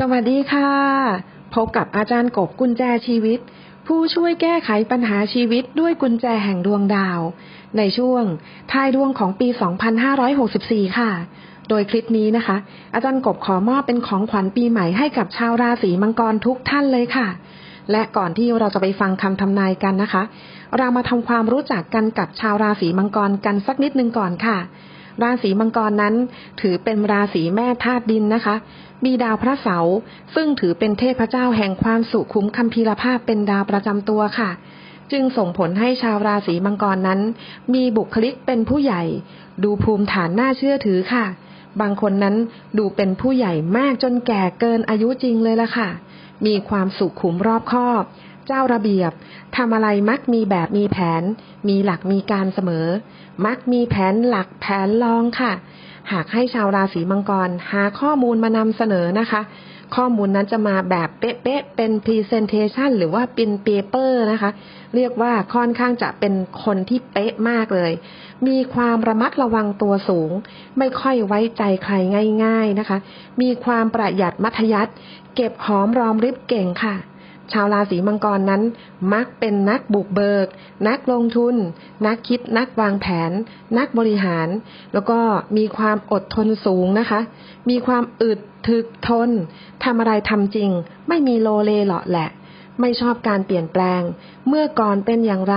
สวัสดีค่ะ พบกับอาจารย์กบกุญแจชีวิต ผู้ช่วยแก้ไขปัญหาชีวิตด้วยกุญแจแห่งดวงดาว ในช่วงทายดวงของปี 2564 ค่ะ โดยคลิปนี้นะคะ อาจารย์กบขอมอบเป็นของขวัญปีใหม่ให้กับชาวราศีมังกรทุกท่านเลยค่ะ และก่อนที่เราจะไปฟังคำทำนายกันนะคะ เรามาทำความรู้จักกันกับชาวราศีมังกรกันสักนิดนึงก่อนค่ะ ราศีมังกรนั้น ถือเป็นราศีแม่ธาตุดินนะคะ มีดาวพระเสาร์ซึ่งถือเป็นเทพเจ้าแห่งความสุขุมคัมภีรภาพเป็นดาวประจำตัวค่ะ จึงส่งผลให้ชาวราศีมังกรนั้น มีบุคลิกเป็นผู้ใหญ่ ดูภูมิฐานน่าเชื่อถือค่ะ บางคนนั้นดูเป็นผู้ใหญ่มากจนแก่เกินอายุจริงเลยล่ะค่ะ มีความสุขุมรอบคอบ เจ้าระเบียบทำอะไรมักมีแบบมีแผน มีหลักมีการเสมอ มักมีแผนหลักแผนรองค่ะ หากให้ชาวราศีมังกรหาข้อมูลมานำเสนอนะคะ ข้อมูลนั้นจะมาแบบเป๊ะๆเป็น Presentation หรือว่าเป็นเปเปอร์นะคะ เรียกว่าค่อนข้างจะเป็นคนที่เป๊ะมากเลย มีความระมัดระวังตัวสูง ไม่ค่อยไว้ใจใครง่าย ๆนะคะ มีความประหยัดมัธยัติเก็บหอมรอมริบเก่งค่ะ ชาวราศีมังกรนั้น มักเป็นนักบุกเบิก นักลงทุน นักคิดนักวางแผน นักบริหาร แล้วก็มีความอดทนสูงนะคะ มีความอึดถึกทนทำอะไรทำจริง ไม่มีโลเลเหลาะแหละ ไม่ชอบการเปลี่ยนแปลง เมื่อก่อนเป็นอย่างไร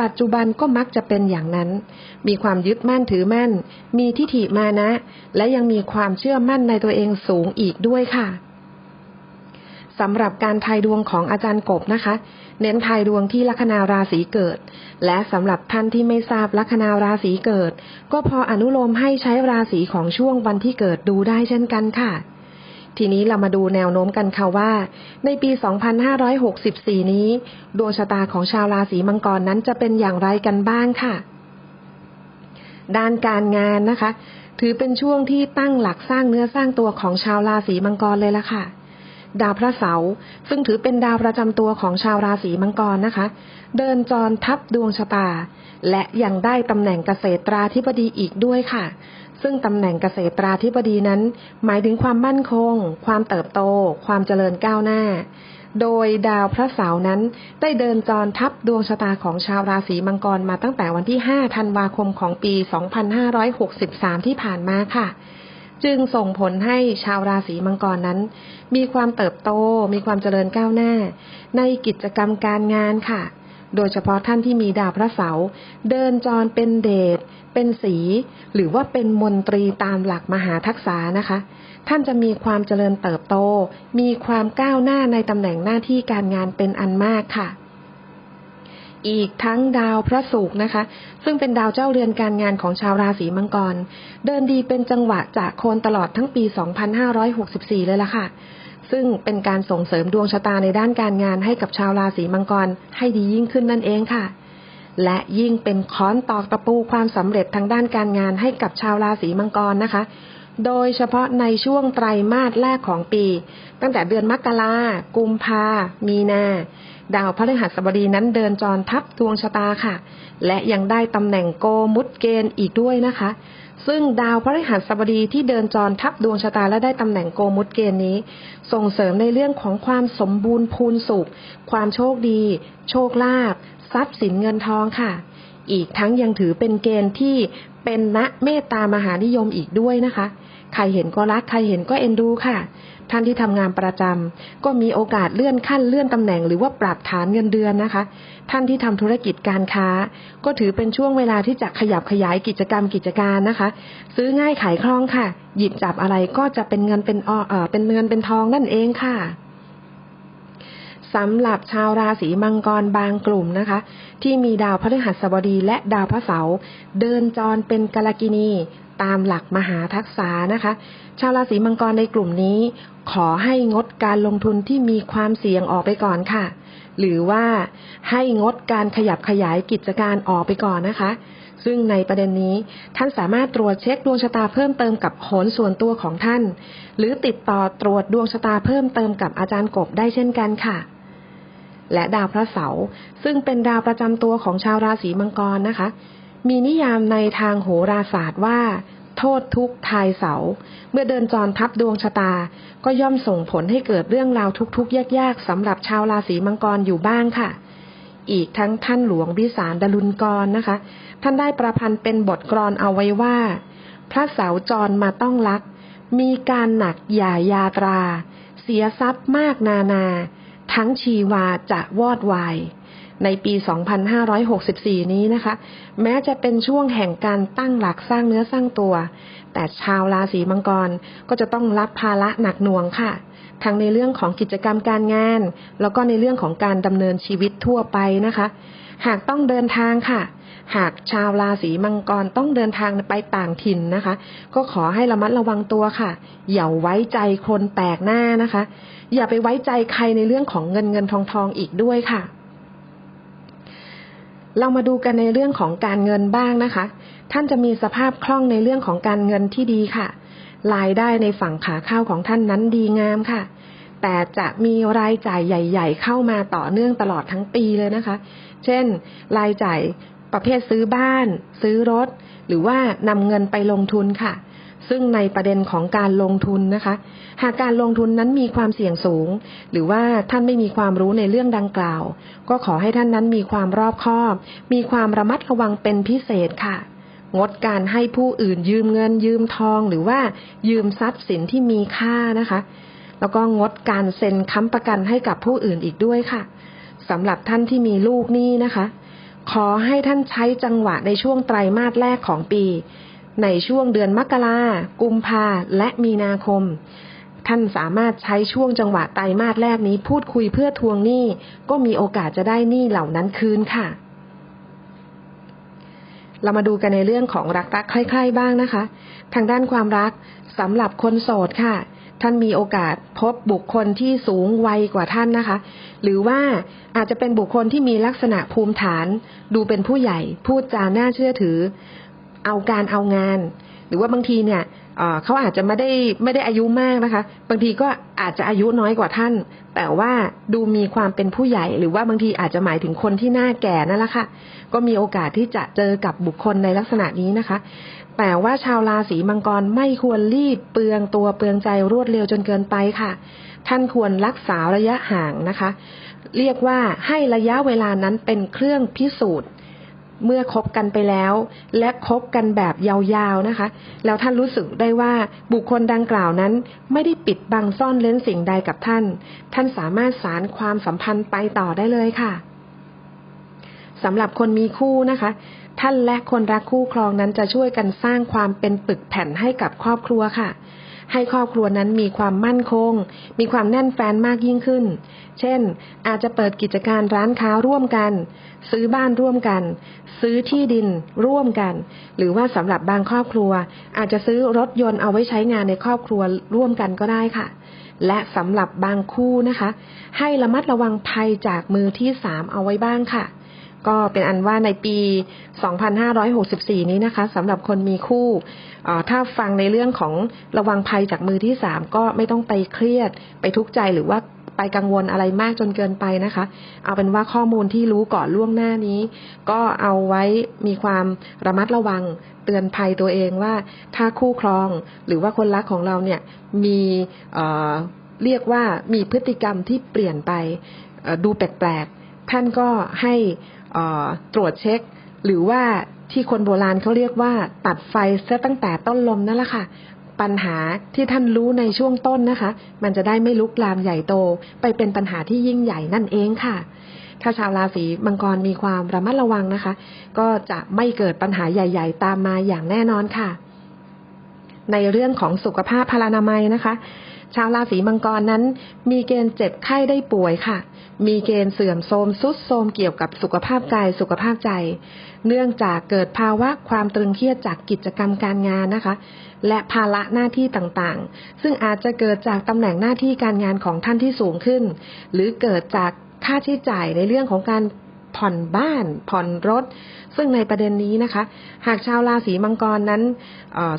ปัจจุบันก็มักจะเป็นอย่างนั้น มีความยึดมั่นถือมั่น มีทิฐิมานะ และยังมีความเชื่อมั่นในตัวเองสูงอีกด้วยค่ะ สำหรับการทายดวงของอาจารย์กบนะคะ เน้นทายดวงที่ลัคนาราศีเกิด และสำหรับท่านที่ไม่ทราบลัคนาราศีเกิด ก็พออนุโลมให้ใช้ราศีของช่วงวันที่เกิดดูได้เช่นกันค่ะ ทีนี้เรามาดูแนวโน้มกันค่ะว่า ในปี 2564 นี้ ดวงชะตาของชาวราศีมังกรนั้นจะเป็นอย่างไรกันบ้างค่ะ ด้านการงานนะคะ ถือเป็นช่วงที่ตั้งหลักสร้างเนื้อสร้างตัวของชาวราศีมังกรเลยละค่ะ ดาวพระเสาร์ซึ่งถือเป็นดาวประจำตัวของชาวราศีมังกรนะคะ เดินจรทับดวงชะตา และยังได้ตำแหน่งเกษตราธิบดีอีกด้วยค่ะ ซึ่งตำแหน่งเกษตราธิบดีนั้น หมายถึงความมั่นคง ความเติบโต ความเจริญก้าวหน้า โดยดาวพระเสาร์นั้นได้เดินจรทับดวงชะตาของชาวราศีมังกรมาตั้งแต่วันที่ 5 ธันวาคมของปี 2563 ที่ผ่านมาค่ะ จึงส่งผลให้ชาวราศีมังกรนั้น มีความเติบโต มีความเจริญก้าวหน้า ในกิจกรรมการงานค่ะ โดยเฉพาะท่านที่มีดาวพระเสาร์เดินจรเป็นเดชเป็นสี หรือว่าเป็นมนตรีตามหลักมหาทักษะนะคะ ท่านจะมีความเจริญเติบโต มีความก้าวหน้าในตำแหน่งหน้าที่การงานเป็นอันมากค่ะ อีกทั้งดาวพระศุกร์นะคะ ซึ่งเป็นดาวเจ้าเรือนการงานของชาวราศีมังกร เดินดีเป็นจังหวะจากโคนตลอดทั้งปี 2564 เลยล่ะค่ะ ซึ่งเป็นการส่งเสริมดวงชะตาในด้านการงานให้กับชาวราศีมังกรให้ดียิ่งขึ้นนั่นเองค่ะ และยิ่งเป็นค้อนตอกตะปูความสำเร็จทางด้านการงานให้กับชาวราศีมังกรนะคะ โดยเฉพาะในช่วงไตรมาสแรกของปี ตั้งแต่เดือนมกรากุมภามีนา ดาวพฤหัสบดีนั้นเดินจรทับดวงชะตาค่ะ และยังได้ตำแหน่งโกมุตเกณฑ์อีกด้วยนะคะ ซึ่งดาวพฤหัสบดีที่เดินจรทับดวงชะตาและได้ตำแหน่งโกมุตเกณฑ์นี้ ส่งเสริมในเรื่องของความสมบูรณ์พูนสุข ความโชคดี โชคลาภทรัพย์สินเงินทองค่ะ อีกทั้งยังถือเป็นเกณฑ์ที่เป็นณเมตตามหานิยมอีกด้วยนะคะ ใครเห็นก็รัก ใครเห็นก็เอ็นดูค่ะ ท่านที่ทำงานประจำก็มีโอกาสเลื่อนขั้นเลื่อนตำแหน่งหรือว่าปรับฐานเงินเดือนนะคะ ท่านที่ทำธุรกิจการค้า ก็ถือเป็นช่วงเวลาที่จะขยับขยายกิจกรรมกิจการนะคะ ซื้อง่ายขายคล่องค่ะ หยิบจับอะไรก็จะเป็นเงินเป็นอเออเป็นเงินเป็นทองนั่นเองค่ะสำหรับชาวราศีมังกรบางกลุ่มนะคะ ที่มีดาวพฤหัสบดีและดาวพระเสาร์เดินจรเป็นกาลกินี ตามหลักมหาทักษานะคะ ชาวราศีมังกรในกลุ่มนี้ ขอให้งดการลงทุนที่มีความเสี่ยงออกไปก่อนค่ะ หรือว่าให้งดการขยับขยายกิจการออกไปก่อนนะคะ ซึ่งในประเด็นนี้ท่านสามารถตรวจเช็คดวงชะตาเพิ่มเติมกับโหนส่วนตัวของท่าน หรือติดต่อตรวจดวงชะตาเพิ่มเติมกับอาจารย์กบได้เช่นกันค่ะและดาวพระเสาร์ซึ่งเป็นดาวประจำตัวของชาวราศีมังกรนะคะ มีนิยามในทางโหราศาสตร์ว่า โทษทุกทายเสา เมื่อเดินจรทับดวงชะตา ก็ย่อมส่งผลให้เกิดเรื่องราวทุกๆยากๆสำหรับชาวราศีมังกรอยู่บ้างค่ะ อีกทั้งท่านหลวงวิสารดลุนกรนะคะ ท่านได้ประพันธ์เป็นบทกลอนเอาไว้ว่า พระเสาจรมาต้องลัก มีการหนักหย่ายาตรา เสียทรัพย์มากนานา ทั้งชีวาจะวอดวาย ในปี 2564 นี้นะคะ แม้จะเป็นช่วงแห่งการตั้งหลักสร้างเนื้อสร้างตัว แต่ชาวราศีมังกรก็จะต้องรับภาระหนักหน่วงค่ะ ทั้งในเรื่องของกิจกรรมการงาน แล้วก็ในเรื่องของการดำเนินชีวิตทั่วไปนะคะ หากต้องเดินทางค่ะ หากชาวราศีมังกรต้องเดินทางไปต่างถิ่นนะคะ ก็ขอให้ระมัดระวังตัวค่ะ อย่าไว้ใจคนแปลกหน้านะคะ อย่าไปไว้ใจใครในเรื่องของเงินเงินทองทองอีกด้วยค่ะ เรามาดูกันในเรื่องของการเงินบ้างนะคะ ท่านจะมีสภาพคล่องในเรื่องของการเงินที่ดีค่ะ รายได้ในฝั่งขาเข้าของท่านนั้นดีงามค่ะ แต่จะมีรายจ่ายใหญ่ ๆ เข้ามาต่อเนื่องตลอดทั้งปีเลยนะคะ เช่น รายจ่ายประเภทซื้อบ้าน ซื้อรถ หรือว่านำเงินไปลงทุนค่ะ ซึ่งในประเด็นของการลงทุนนะคะ หากการลงทุนนั้นมีความเสี่ยงสูง หรือว่าท่านไม่มีความรู้ในเรื่องดังกล่าว ก็ขอให้ท่านนั้นมีความรอบคอบ มีความระมัดระวังเป็นพิเศษค่ะ งดการให้ผู้อื่นยืมเงินยืมทอง หรือว่ายืมทรัพย์สินที่มีค่านะคะ แล้วก็งดการเซ็นค้ำประกันให้กับผู้อื่นอีกด้วยค่ะสำหรับท่านที่มีลูกนี้นะคะ ขอให้ท่านใช้จังหวะในช่วงไตรมาสแรกของปี ในช่วงเดือนมกรากุมภาและมีนาคม ท่านสามารถใช้ช่วงจังหวะไตรมาสแรกนี้พูดคุยเพื่อทวงหนี้ ก็มีโอกาสจะได้หนี้เหล่านั้นคืนค่ะ เรามาดูกันในเรื่องของรักรักใคร่ๆบ้างนะคะ ทางด้านความรักสำหรับคนโสดค่ะท่านมีโอกาสพบบุคคลที่สูงวัยกว่าท่านนะคะ หรือว่าอาจจะเป็นบุคคลที่มีลักษณะภูมิฐาน ดูเป็นผู้ใหญ่ พูดจาน่าเชื่อถือ เอาการเอางาน หรือว่าบางทีเนี่ยเขาอาจจะไม่ได้ไม่ได้อายุมากนะคะ บางทีก็อาจจะอายุน้อยกว่าท่าน แต่ว่าดูมีความเป็นผู้ใหญ่ หรือว่าบางทีอาจจะหมายถึงคนที่หน้าแก่นั่นแหละค่ะ ก็มีโอกาสที่จะเจอกับบุคคลในลักษณะนี้นะคะ แต่ว่าชาวราศีมังกรไม่ควรรีบเปลืองตัวเปลืองใจรวดเร็วจนเกินไปค่ะ ท่านควรรักษาระยะห่างนะคะ เรียกว่าให้ระยะเวลานั้นเป็นเครื่องพิสูจน์ เมื่อคบกันไปแล้ว และคบกันแบบยาวๆนะคะ แล้วท่านรู้สึกได้ว่าบุคคลดังกล่าวนั้น ไม่ได้ปิดบังซ่อนเล้นสิ่งใดกับท่าน ท่านสามารถสารความสัมพันธ์ไปต่อได้เลยค่ะสำหรับคนมีคู่นะคะ ท่านและคนรักคู่ครองนั้นจะช่วยกันสร้างความเป็นปึกแผ่นให้กับครอบครัวค่ะ ให้ครอบครัวนั้นมีความมั่นคง มีความแน่นแฟนมากยิ่งขึ้น เช่น อาจจะเปิดกิจการร้านค้าร่วมกัน ซื้อบ้านร่วมกัน ซื้อที่ดินร่วมกัน หรือว่าสำหรับบางครอบครัว อาจจะซื้อรถยนต์เอาไว้ใช้งานในครอบครัวร่วมกันก็ได้ค่ะ และสำหรับบางคู่นะคะ ให้ระมัดระวังภัยจากมือที่สามเอาไว้บ้างค่ะ ก็เป็นอันว่าในปี 2564 นี้นะคะสำหรับคนมีคู่ ถ้าฟังในเรื่องของระวังภัยจากมือที่สามก็ไม่ต้องไปเครียดไปทุกข์ใจหรือว่าไปกังวลอะไรมากจนเกินไปนะคะ เอาเป็นว่าข้อมูลที่รู้ก่อนล่วงหน้านี้ ก็เอาไว้มีความระมัดระวังเตือนภัยตัวเองว่าถ้าคู่ครองหรือว่าคนรักของเราเนี่ยมีเเรียกว่ามีพฤติกรรมที่เปลี่ยนไปดูแปลกๆ ท่านก็ให้ตรวจเช็ค หรือว่าที่คนโบราณเขาเรียกว่าตัดไฟซะตั้งแต่ต้นลมนั่นแหละค่ะปัญหาที่ท่านรู้ในช่วงต้นนะคะ มันจะได้ไม่ลุกลามใหญ่โต ไปเป็นปัญหาที่ยิ่งใหญ่นั่นเองค่ะ ถ้าชาวราศีมังกรมีความระมัดระวังนะคะ ก็จะไม่เกิดปัญหาใหญ่ ๆ ตามมาอย่างแน่นอนค่ะ ในเรื่องของสุขภาพพลานามัยนะคะ ชาวราศีมังกรนั้น มีเกณฑ์เจ็บไข้ได้ป่วยค่ะ มีเกณฑ์เสื่อมโทรมสุดโทรมเกี่ยวกับสุขภาพกายสุขภาพใจ เนื่องจากเกิดภาวะความตรึงเครียดจากกิจกรรมการงานนะคะ และภาระหน้าที่ต่างๆ ซึ่งอาจจะเกิดจากตำแหน่งหน้าที่การงานของท่านที่สูงขึ้น หรือเกิดจากค่าใช้จ่ายในเรื่องของการผ่อนบ้าน ผ่อนรถ ซึ่งในประเด็นนี้นะคะ หากชาวราศีมังกรนั้น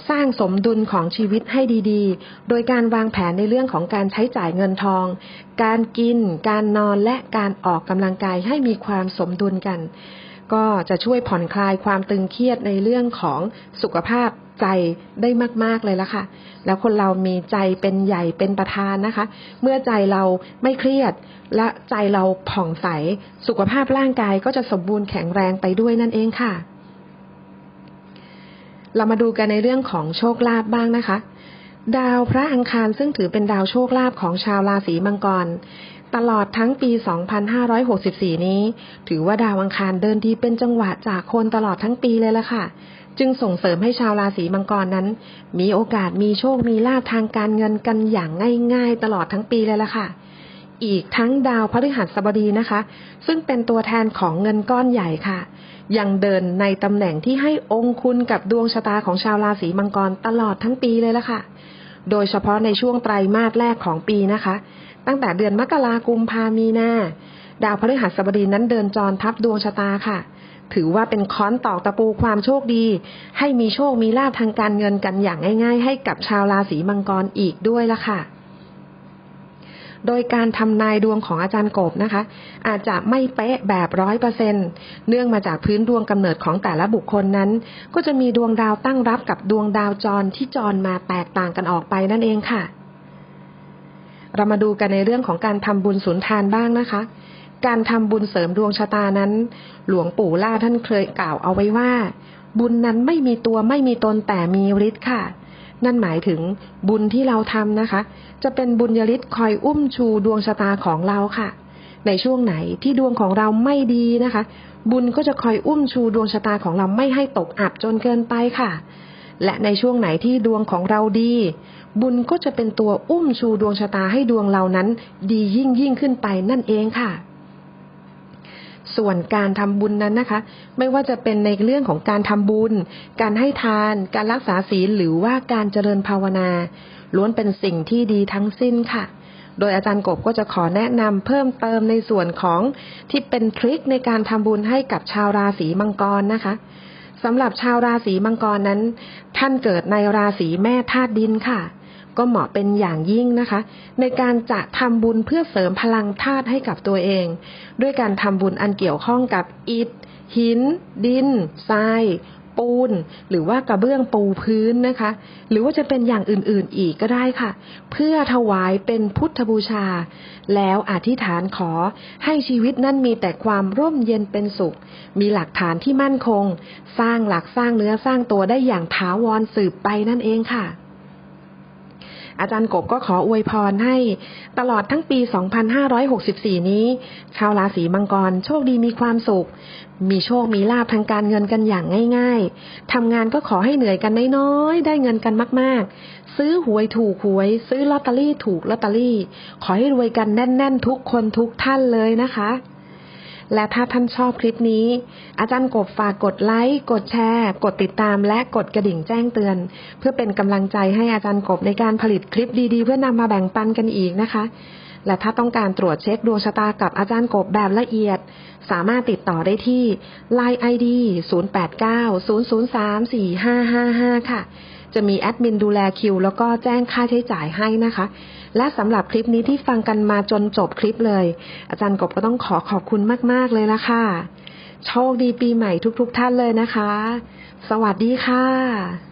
สร้างสมดุลของชีวิตให้ดีๆ โดยการวางแผนในเรื่องของการใช้จ่ายเงินทอง การกิน การนอนและการออกกำลังกายให้มีความสมดุลกัน ก็จะช่วยผ่อนคลายความตึงเครียดในเรื่องของสุขภาพใจได้มาก ๆ เลยละค่ะ แล้วคนเรามีใจเป็นใหญ่เป็นประธานนะคะ เมื่อใจเราไม่เครียด และใจเราผ่องใส สุขภาพร่างกายก็จะสมบูรณ์แข็งแรงไปด้วยนั่นเองค่ะ เรามาดูกันในเรื่องของโชคลาภบ้างนะคะ ดาวพระอังคารซึ่งถือเป็นดาวโชคลาภของชาวราศีมังกร ตลอดทั้งปี 2564 นี้ ถือว่าดาวอังคารเดินดีเป็นจังหวะจากคนตลอดทั้งปีเลยละค่ะ จึงส่งเสริมให้ชาวราศีมังกรนั้น มีโอกาสมีโชคมีลาภทางการเงินกันอย่างง่ายๆ ตลอดทั้งปีเลยละค่ะ อีกทั้งดาวพฤหัสบดีนะคะ ซึ่งเป็นตัวแทนของเงินก้อนใหญ่ค่ะ ยังเดินในตำแหน่งที่ให้องคุณกับดวงชะตาของชาวราศีมังกรตลอดทั้งปีเลยละค่ะ โดยเฉพาะในช่วงไตรมาสแรกของปีนะคะ ตั้งแต่เดือนมกราคมพามีนาดาวพฤหัสบดีนั้นเดินจรทับดวงชะตาค่ะ ถือว่าเป็นค้อนตอกตะปูความโชคดี ให้มีโชคมีลาภทางการเงินกันอย่างง่าย ๆ ให้กับชาวราศีมังกรอีกด้วยละค่ะ โดยการทำนายดวงของอาจารย์กบนะคะ อาจจะไม่เป๊ะแบบร้อยเปอร์เซ็นเนื่องมาจากพื้นดวงกำเนิดของแต่ละบุคคลนั้น ก็จะมีดวงดาวตั้งรับกับดวงดาวจรที่จรมาแตกต่างกันออกไปนั่นเองค่ะ เรามาดูกันในเรื่องของการทำบุญสุนทานบ้างนะคะ การทำบุญเสริมดวงชะตานั้น หลวงปู่ล่าท่านเคยกล่าวเอาไว้ว่า บุญนั้นไม่มีตัวไม่มีตนแต่มีฤทธิ์ค่ะ นั่นหมายถึงบุญที่เราทำนะคะ จะเป็นบุญยฤทธิ์คอยอุ้มชูดวงชะตาของเราค่ะ ในช่วงไหนที่ดวงของเราไม่ดีนะคะ บุญก็จะคอยอุ้มชูดวงชะตาของเราไม่ให้ตกอับจนเกินไปค่ะ และในช่วงไหนที่ดวงของเราดี บุญก็จะเป็นตัวอุ้มชูดวงชะตาให้ดวงเรานั้น ดียิ่งยิ่งขึ้นไปนั่นเองค่ะ ส่วนการทำบุญนั้นนะคะ ไม่ว่าจะเป็นในเรื่องของการทำบุญ การให้ทาน การรักษาศีลหรือว่าการเจริญภาวนา ล้วนเป็นสิ่งที่ดีทั้งสิ้นค่ะโดยอาจารย์กบก็จะขอแนะนำเพิ่มเติมในส่วนของที่เป็นทริคในการทำบุญให้กับชาวราศีมังกรนะคะ สำหรับชาวราศีมังกรนั้น ท่านเกิดในราศีแม่ธาตุดินค่ะ ก็เหมาะเป็นอย่างยิ่งนะคะ ในการจะทำบุญเพื่อเสริมพลังธาตุให้กับตัวเอง ด้วยการทำบุญอันเกี่ยวข้องกับอิฐหิน ดินทราย ปูน หรือว่ากระเบื้องปูพื้นนะคะ หรือว่าจะเป็นอย่างอื่นๆอีกก็ได้ค่ะ เพื่อถวายเป็นพุทธบูชา แล้วอธิษฐานขอให้ชีวิตนั้นมีแต่ความร่มเย็นเป็นสุข มีหลักฐานที่มั่นคง สร้างหลักสร้างเนื้อสร้างตัวได้อย่างถาวรสืบไปนั่นเองค่ะ อาจารย์กบก็ขออวยพรให้ตลอดทั้งปี 2564 นี้ ชาวราศีมังกรโชคดีมีความสุข มีโชคมีลาภทางการเงินกันอย่างง่าย ๆทำงานก็ขอให้เหนื่อยกันน้อยๆ ได้เงินกันมาก ๆ ซื้อหวยถูกหวย ซื้อลอตเตอรี่ถูกลอตเตอรี่ ขอให้รวยกันแน่น ๆ ทุกคนทุกท่านเลยนะคะ และถ้าท่านชอบคลิปนี้ อาจารย์กบฝากกดไลค์ กดแชร์ กดติดตาม และกดกระดิ่งแจ้งเตือน เพื่อเป็นกำลังใจให้อาจารย์กบในการผลิตคลิปดีๆ เพื่อนำมาแบ่งปันกันอีกนะคะ และถ้าต้องการตรวจเช็คดวงชะตากับอาจารย์กบแบบละเอียด สามารถติดต่อได้ที่ Line ID 0890034555 ค่ะ จะมีแอดมินดูแลคิว แล้วก็แจ้งค่าใช้จ่ายให้นะคะ และสำหรับคลิปนี้ที่ฟังกันมาจนจบคลิปเลย อาจารย์กบก็ต้องขอขอบคุณมาก ๆ เลยละค่ะ โชคดีปีใหม่ทุก ๆ ท่านเลยนะคะ สวัสดีค่ะ